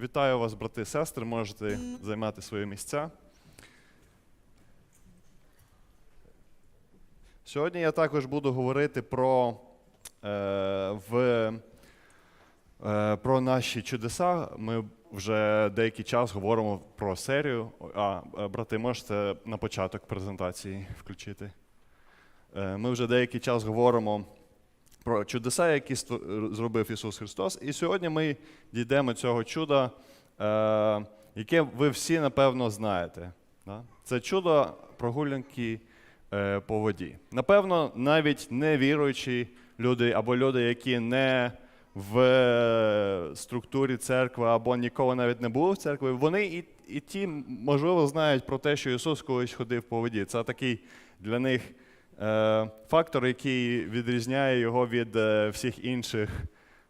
Вітаю вас, брати і сестри. Можете займати свої місця. Сьогодні я також буду говорити про, е, в, е, про наші чудеса. Ми вже деякий час говоримо про серію. А, е, брати, можете на початок презентації включити. Е, ми вже деякий час говоримо про чудеса, які зробив Ісус Христос. І сьогодні ми дійдемо цього чуда, е, яке ви всі, напевно, знаєте. Це чудо прогулянки е, по воді. Напевно, навіть невіруючі люди або люди, які не в е, структурі церкви або ніколи навіть не були в церкві, вони і, і ті, можливо, знають про те, що Ісус колись ходив по воді. Це такий для них фактор, який відрізняє його від е, всіх інших,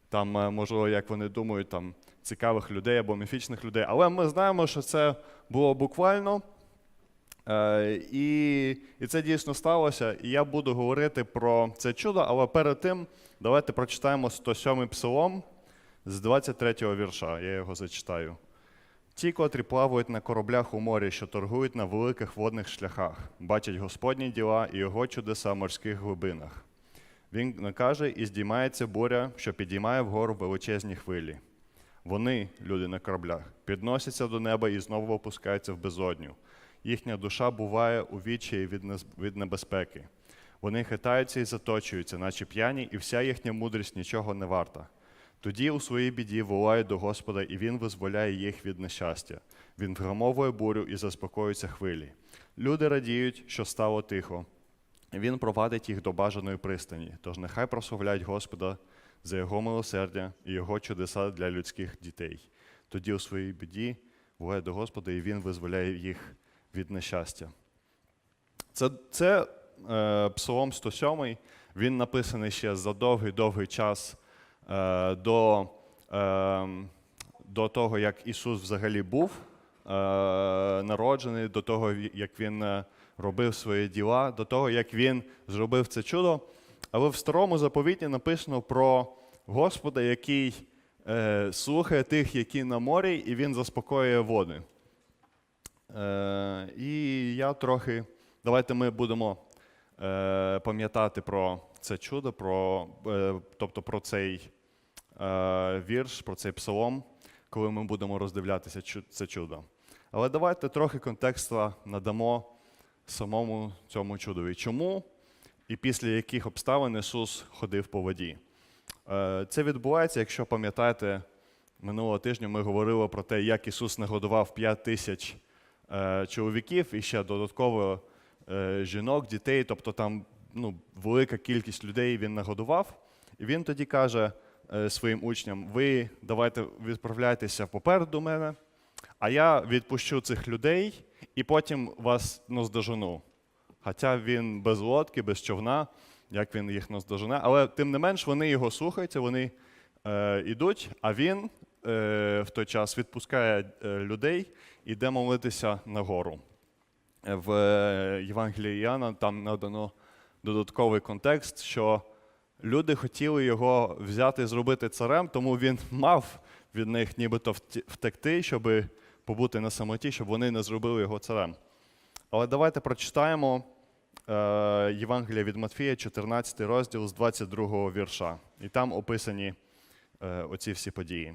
там, е, можливо, як вони думають, там, цікавих людей або міфічних людей. Але ми знаємо, що це було буквально. Е, і, і це дійсно сталося. І я буду говорити про це чудо, але перед тим давайте прочитаємо 107-й псалом з 23-го вірша. Я його зачитаю. Ті, котрі плавають на кораблях у морі, що торгують на великих водних шляхах, бачать Господні діла і його чудеса в морських глибинах. Він накаже і здіймається буря, що підіймає вгору величезні хвилі. Вони, люди на кораблях, підносяться до неба і знову опускаються в безодню. Їхня душа буває у нез- від небезпеки. Вони хитаються і заточуються, наче п'яні, і вся їхня мудрість нічого не варта. Тоді у своїй біді волають до Господа, і Він визволяє їх від нещастя. Він вгамовує бурю і заспокоюються хвилі. Люди радіють, що стало тихо. Він провадить їх до бажаної пристані. Тож нехай прославляють Господа за його милосердя і його чудеса для людських дітей. Тоді у своїй біді волають до Господа, і Він визволяє їх від нещастя. Це, це е, Псалом 107, він написаний ще за довгий-довгий час до, е, до того, як Ісус взагалі був е, народжений, до того, як Він е, робив свої діла, до того, як Він зробив це чудо. Але в старому заповіті написано про Господа, який е, слухає тих, які на морі, і Він заспокоює води. Е, і я трохи. Давайте ми будемо е, пам'ятати про це чудо, про, е, тобто про цей е, вірш, про цей псалом, коли ми будемо роздивлятися це чудо. Але давайте трохи контексту надамо самому цьому чудові. Чому і після яких обставин Ісус ходив по воді? Е, Це відбувається, якщо пам'ятаєте, минулого тижня ми говорили про те, як Ісус нагодував 5 тисяч е, чоловіків і ще додатково е, жінок, дітей, тобто там ну, велика кількість людей він нагодував. І він тоді каже е, своїм учням: ви давайте відправляйтеся попереду мене, а я відпущу цих людей і потім вас наздожену. Хоча він без лодки, без човна, як він їх наздожене, але тим не менш вони його слухаються, вони е, йдуть, а він е, в той час відпускає е, людей і йде молитися на гору. В е, Євангелії Іоанна там надано додатковий контекст, що люди хотіли його взяти і зробити царем, тому він мав від них нібито втекти, щоб побути на самоті, щоб вони не зробили його царем. Але давайте прочитаємо е, Євангелія від Матфія, 14 розділ з 22 вірша. І там описані е, оці всі події.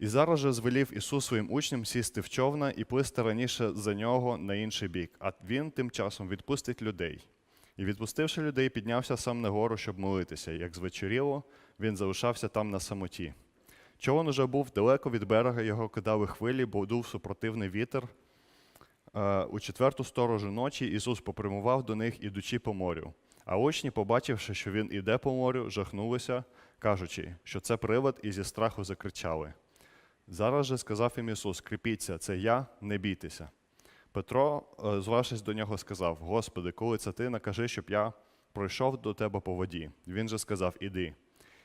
І зараз же звелів Ісус своїм учням сісти в човна і плисти раніше за нього на інший бік, а він тим часом відпустить людей. І відпустивши людей, піднявся сам на гору, щоб молитися. Як звечоріло, він залишався там на самоті. Човен уже був далеко від берега, його кидали хвилі, бо дув супротивний вітер. Е, У четверту сторожу ночі Ісус попрямував до них, ідучи по морю. А учні, побачивши, що він іде по морю, жахнулися, кажучи, що це привид, і зі страху закричали. Зараз же сказав їм Ісус: Кріпіться, це я, не бійтеся. Петро, е, зважившись до нього, сказав: Господи, коли це ти, накажи, щоб я пройшов до тебе по воді. Він же сказав: Іди.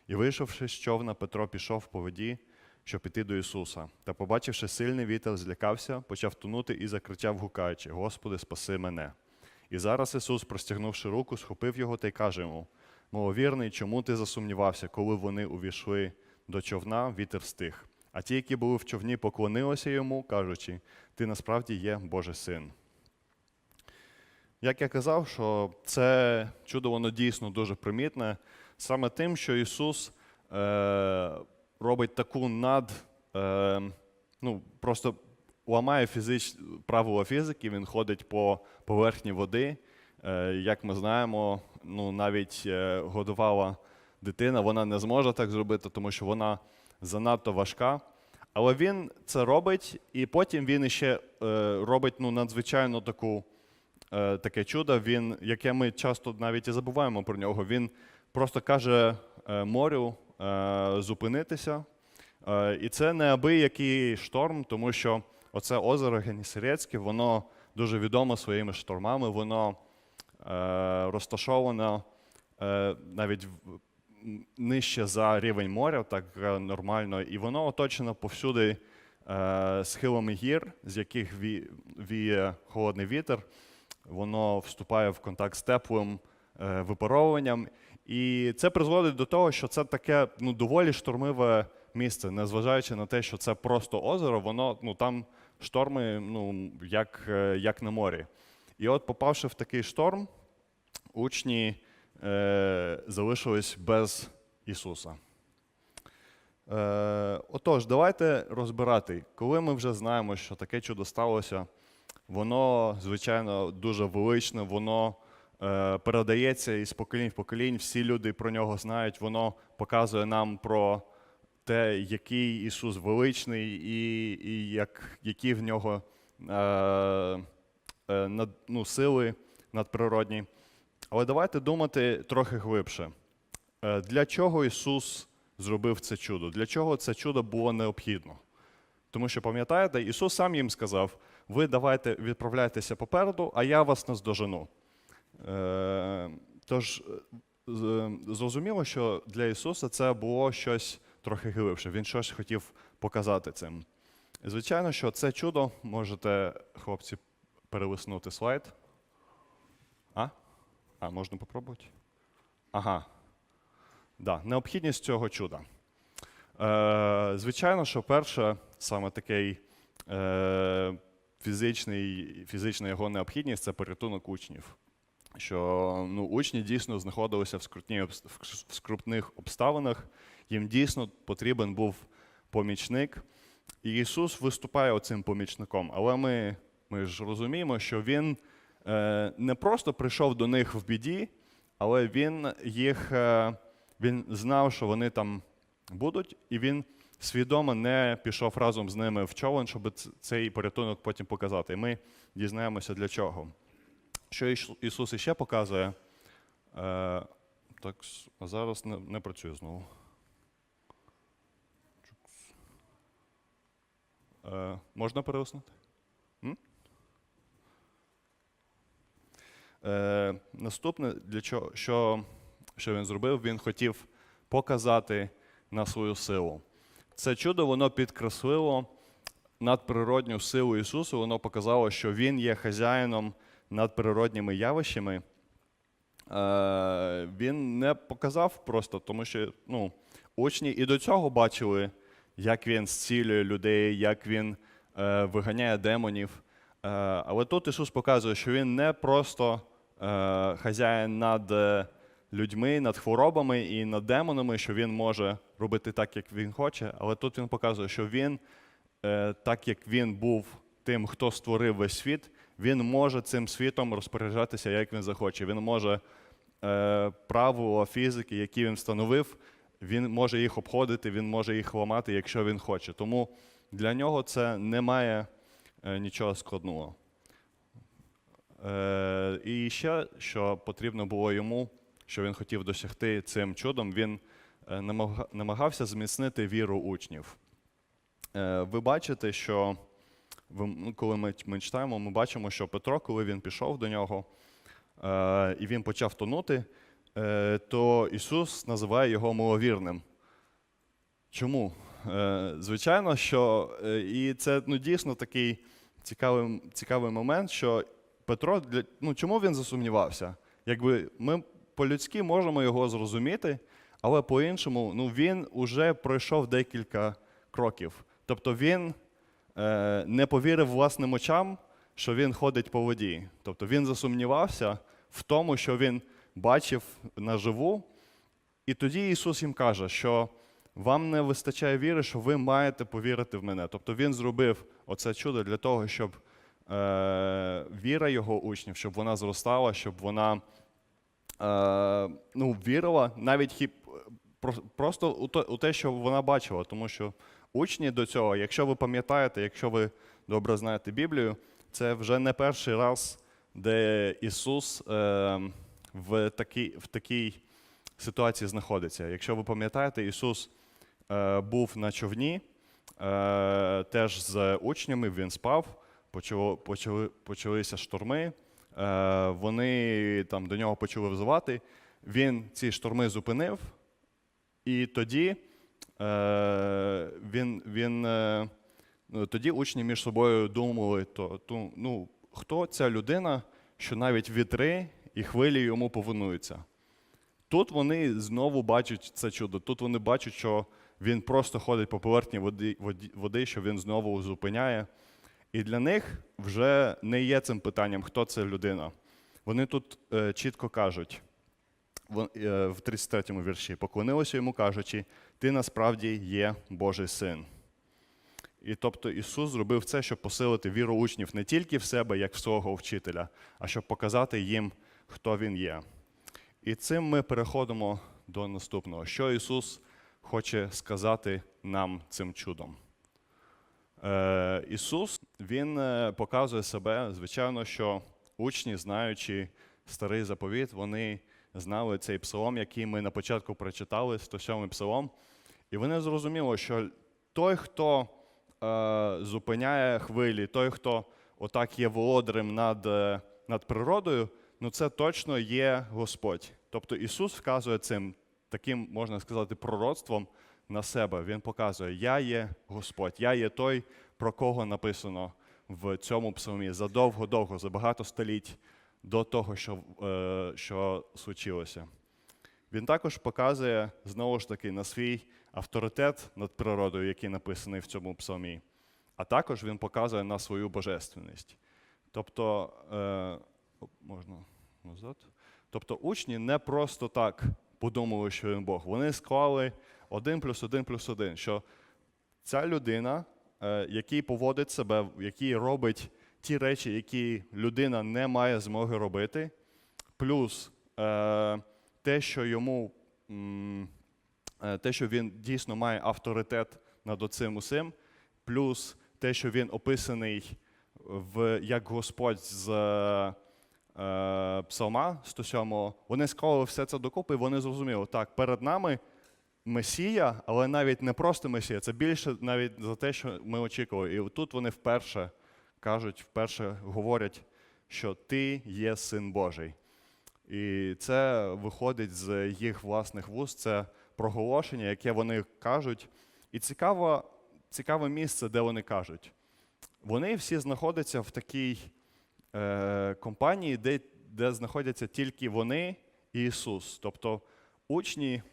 І вийшовши з човна, Петро пішов по воді, щоб іти до Ісуса. Та, побачивши сильний вітер, злякався, почав тонути і закричав, гукаючи: Господи, спаси мене. І зараз Ісус, простягнувши руку, схопив його та й каже йому: Маловірний, чому ти засумнівався, коли вони увійшли до човна, вітер стих. А ті, які були в човні, поклонилися йому, кажучи, ти насправді є Божий син. Як я казав, що це чудо воно дійсно дуже примітне, саме тим, що Ісус е, робить таку над, е, ну, просто ламає фізич, правила фізики, він ходить по поверхні води. Е, як ми знаємо, ну, навіть е, годувала дитина, вона не зможе так зробити, тому що вона занадто важка. Але він це робить, і потім він ще е, робить ну, надзвичайно таку е, таке чудо, він, яке ми часто навіть і забуваємо про нього. Він просто каже е, морю зупинитися. І це не абиякий шторм, тому що оце озеро Генісарецьке, воно дуже відомо своїми штормами, воно розташовано навіть в- нижче за рівень моря, так е, нормально, і воно оточено повсюди е, схилами гір, з яких ві- віє холодний вітер воно вступає в контакт з теплим е, випаровуванням. І це призводить до того, що це таке ну, доволі штормиве місце, незважаючи на те, що це просто озеро, воно ну, там шторми, ну, як, як на морі. І от, попавши в такий шторм, учні залишились без Ісуса. Е, отож, давайте розбирати, коли ми вже знаємо, що таке чудо сталося, воно, звичайно, дуже величне, воно е, передається із поколінь в поколінь, всі люди про нього знають, воно показує нам про те, який Ісус величний і, і як, які в нього е, е, над, ну, сили надприродні. Але давайте думати трохи глибше. Е, Для чого Ісус зробив це чудо? Для чого це чудо було необхідно? Тому що, пам'ятаєте, Ісус сам їм сказав: ви давайте відправляйтеся попереду, а я вас наздожену. Е, тож, е, зрозуміло, що для Ісуса це було щось трохи глибше. Він щось хотів показати цим. Звичайно, що це чудо можете, хлопці, перелиснути слайд. А? Можна попробувати? Ага. Да, необхідність цього чуда. Е, звичайно, що перше, саме такий е, фізичний, фізична його необхідність це порятунок учнів. Що ну, учні дійсно знаходилися в, скрутній, обс- в скрутних обставинах, їм дійсно потрібен був помічник. І Ісус виступає оцим помічником. Але ми, ми ж розуміємо, що Він не просто прийшов до них в біді, але Він їх е, він знав, що вони там будуть, і він свідомо не пішов разом з ними в човен, щоб цей порятунок потім показати. І ми дізнаємося для чого. Що Ісус іще показує? Е, так, а зараз не, не працює знову. Е, можна перелиснути? Е, наступне, для чого, що, що він зробив, він хотів показати на свою силу. Це чудо воно підкреслило надприродню силу Ісуса, воно показало, що Він є хазяїном над природніми явищами. Е, він не показав просто, тому що ну, учні і до цього бачили, як він зцілює людей, як він е, виганяє демонів. Е, але тут Ісус показує, що Він не просто хазяїн над е, людьми, над хворобами і над демонами, що Він може робити так, як Він хоче. Але тут Він показує, що Він, е, так як Він був тим, хто створив весь світ, Він може цим світом розпоряджатися, як він захоче. Він може е, правила фізики, які він встановив, він може їх обходити, він може їх ламати, якщо він хоче. Тому для нього це не має е, нічого складного. Е, і ще, що потрібно було йому, що він хотів досягти цим чудом, він е, намагався зміцнити віру учнів. Е, ви бачите, що коли ми, ми читаємо, ми бачимо, що Петро, коли він пішов до нього е, і він почав тонути, е, то Ісус називає його маловірним. Чому? Е, звичайно, що е, і це ну, дійсно такий цікавий, цікавий момент, що Петро, для, ну, чому він засумнівався? Якби ми по-людськи можемо його зрозуміти, але по-іншому ну, він уже пройшов декілька кроків. Тобто він е, не повірив власним очам, що він ходить по воді. Тобто він засумнівався в тому, що він бачив наживу. І тоді Ісус їм каже, що вам не вистачає віри, що ви маєте повірити в мене. Тобто Він зробив оце чудо для того, щоб віра його учнів, щоб вона зростала, щоб вона е, ну, вірила навіть хіп, просто у те, що вона бачила. Тому що учні до цього, якщо ви пам'ятаєте, якщо ви добре знаєте Біблію, це вже не перший раз, де Ісус е, в, такій, в такій ситуації знаходиться. Якщо ви пам'ятаєте, Ісус е, був на човні е, теж з учнями, він спав, почали, почалися шторми, е, вони там до нього почали взивати. Він ці шторми зупинив, і тоді е, він, він, е, ну, тоді учні між собою думали, то, то, ну, хто ця людина, що навіть вітри і хвилі йому повинуються. Тут вони знову бачать це чудо. Тут вони бачать, що він просто ходить по поверхні води, воді- води, що він знову зупиняє. І для них вже не є цим питанням, хто це людина. Вони тут е, чітко кажуть е, в 33-му вірші: поклонилися йому, кажучи, ти насправді є Божий син. І тобто Ісус зробив це, щоб посилити віру учнів не тільки в себе, як в свого вчителя, а щоб показати їм, хто він є. І цим ми переходимо до наступного, що Ісус хоче сказати нам цим чудом. Е, Ісус Він е, показує себе, звичайно, що учні, знаючи старий заповіт, вони знали цей псалом, який ми на початку прочитали, 107-й псалом. І вони зрозуміли, що той, хто е, зупиняє хвилі, той, хто отак є володарем над, над природою, ну це точно є Господь. Тобто Ісус вказує цим таким, можна сказати, пророцтвом на себе. Він показує, я є Господь, я є той, про кого написано в цьому псалмі задовго-довго, за багато століть до того, що, е, що случилося. Він також показує знову ж таки на свій авторитет над природою, який написаний в цьому псалмі, а також він показує на свою божественність. Тобто, е, можна назад. Тобто учні не просто так подумали, що він Бог. Вони склали один плюс один плюс один, що ця людина, е, який поводить себе, який робить ті речі, які людина не має змоги робити, плюс е, те, що йому е, те, що він дійсно має авторитет над оцим усім, плюс те, що він описаний в, як Господь з е, Псалма 107, вони склали все це докупи, і вони зрозуміли, так, перед нами Месія, але навіть не просто Месія, це більше навіть за те, що ми очікували. І тут вони вперше кажуть, вперше говорять, що ти є син Божий. І це виходить з їх власних вуст, це проголошення, яке вони кажуть. І цікаво, цікаве місце, де вони кажуть. Вони всі знаходяться в такій е, компанії, де, де знаходяться тільки вони і Ісус. Тобто учні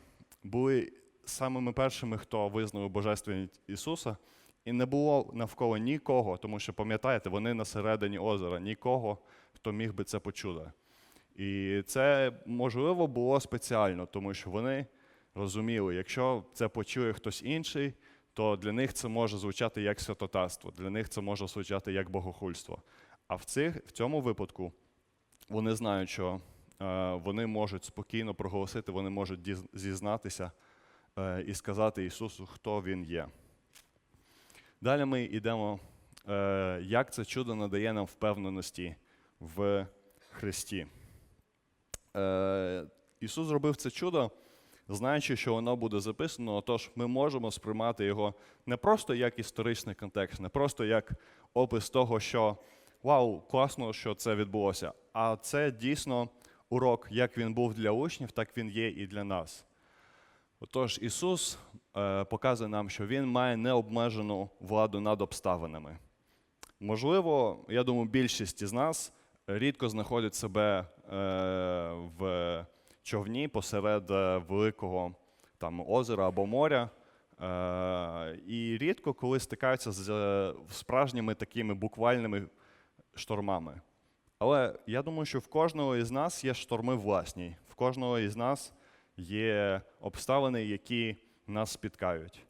були самими першими, хто визнав божественність Ісуса, і не було навколо нікого, тому що, пам'ятаєте, вони на середині озера, нікого, хто міг би це почути. І це можливо було спеціально, тому що вони розуміли, якщо це почує хтось інший, то для них це може звучати як святотатство, для них це може звучати як богохульство. А в, цих, в цьому випадку вони знають, що вони можуть спокійно проголосити, вони можуть зізнатися е, і сказати Ісусу, хто Він є. Далі ми йдемо, е, як це чудо надає нам впевненості в Христі. Е, Ісус зробив це чудо, знаючи, що воно буде записано, отож ми можемо сприймати його не просто як історичний контекст, не просто як опис того, що вау, класно, що це відбулося, а це дійсно урок, як він був для учнів, так він є і для нас. Отож, Ісус е, показує нам, що Він має необмежену владу над обставинами. Можливо, я думаю, більшість із нас рідко знаходять себе е, в човні посеред е, великого там, озера або моря, і рідко коли стикаються з справжніми такими буквальними штормами. Але я думаю, що в кожного із нас є шторми власні, в кожного із нас є обставини, які нас спіткають.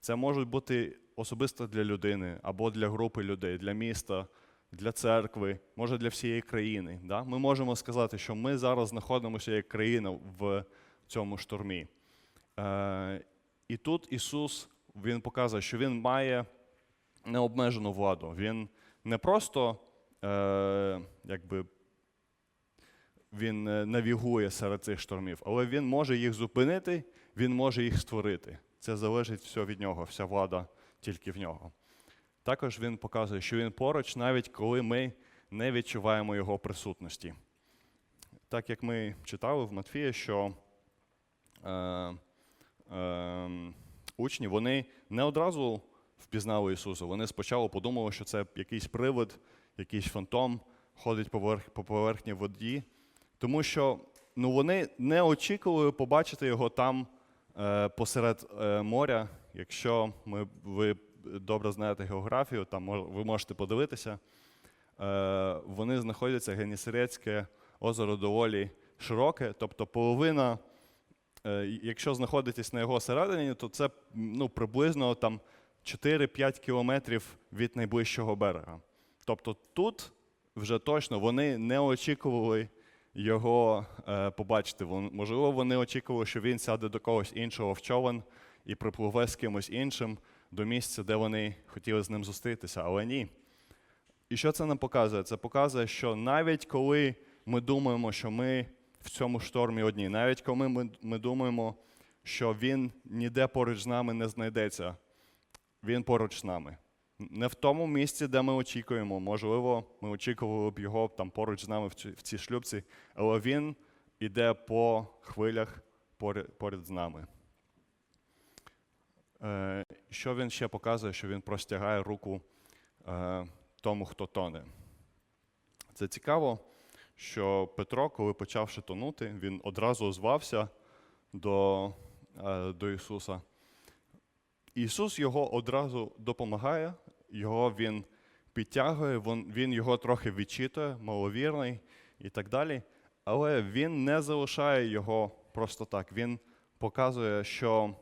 Це можуть бути особисто для людини або для групи людей, для міста, для церкви, може для всієї країни. Да? Ми можемо сказати, що ми зараз знаходимося як країна в цьому штормі. Е, і тут Ісус Він показує, що Він має необмежену владу. Він не просто е, якби, він е, навігує серед цих штормів, але він може їх зупинити, він може їх створити. Це залежить все від нього, вся влада тільки в нього. Також він показує, що він поруч, навіть коли ми не відчуваємо його присутності. Так як ми читали в Матфія, що е, е, учні вони не одразу впізнали Ісуса. Вони спочатку подумали, що це якийсь привид, якийсь фантом ходить по, поверх, по поверхні воді, тому що ну, вони не очікували побачити його там е, посеред е, моря. Якщо ми, ви добре знаєте географію, там ви можете подивитися. Е, вони знаходяться Генісарецьке озеро доволі широке, тобто половина, е, якщо знаходитесь на його середині, то це ну, приблизно там 4-5 кілометрів від найближчого берега. Тобто тут вже точно вони не очікували його е, побачити. Можливо, вони очікували, що він сяде до когось іншого в човен і припливе з кимось іншим до місця, де вони хотіли з ним зустрітися, але ні. І що це нам показує? Це показує, що навіть коли ми думаємо, що ми в цьому штормі одні, навіть коли ми, ми думаємо, що він ніде поруч з нами не знайдеться, він поруч з нами. Не в тому місці, де ми очікуємо. Можливо, ми очікували б його там поруч з нами в цій, шлюбці, але він іде по хвилях поряд, з нами. Е, що він ще показує, що він простягає руку е, тому, хто тоне. Це цікаво, що Петро, коли почавши тонути, він одразу озвався до, е, до Ісуса. Ісус його одразу допомагає, його він підтягує, він, його трохи відчитує, маловірний і так далі. Але він не залишає його просто так. Він показує, що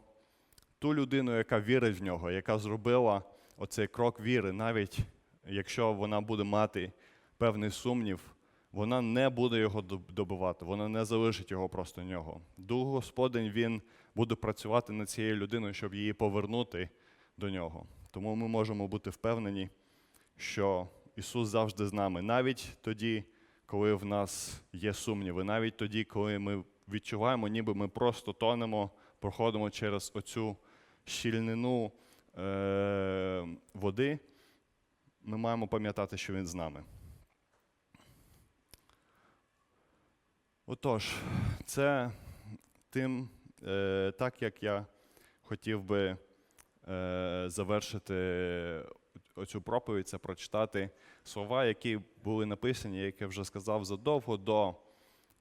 ту людину, яка вірить в нього, яка зробила оцей крок віри, навіть якщо вона буде мати певний сумнів, вона не буде його доб- добивати, вона не залишить його просто нього. Дух Господень він буде працювати над цією людиною, щоб її повернути до нього. Тому ми можемо бути впевнені, що Ісус завжди з нами, навіть тоді, коли в нас є сумніви, навіть тоді, коли ми відчуваємо, ніби ми просто тонемо, проходимо через оцю щільнину е- води, ми маємо пам'ятати, що Він з нами. Отож, це тим, е, так як я хотів би завершити оцю проповідь, це прочитати слова, які були написані, як я вже сказав, задовго до,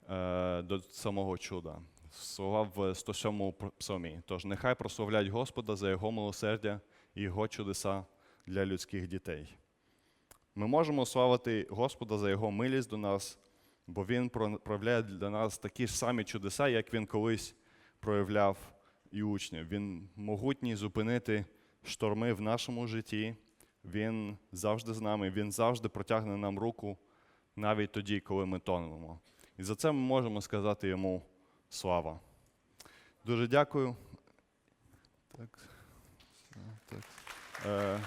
е, до самого чуда. Слова в 107 псалмі. Тож нехай прославлять Господа за Його милосердя і Його чудеса для людських дітей. Ми можемо славити Господа за Його милість до нас, бо Він про- проявляє для нас такі ж самі чудеса, як Він колись проявляв і учнів. Він могутній зупинити шторми в нашому житті. Він завжди з нами, він завжди протягне нам руку навіть тоді, коли ми тонемо. І за це ми можемо сказати йому слава. Дуже дякую. Так. Так. Е,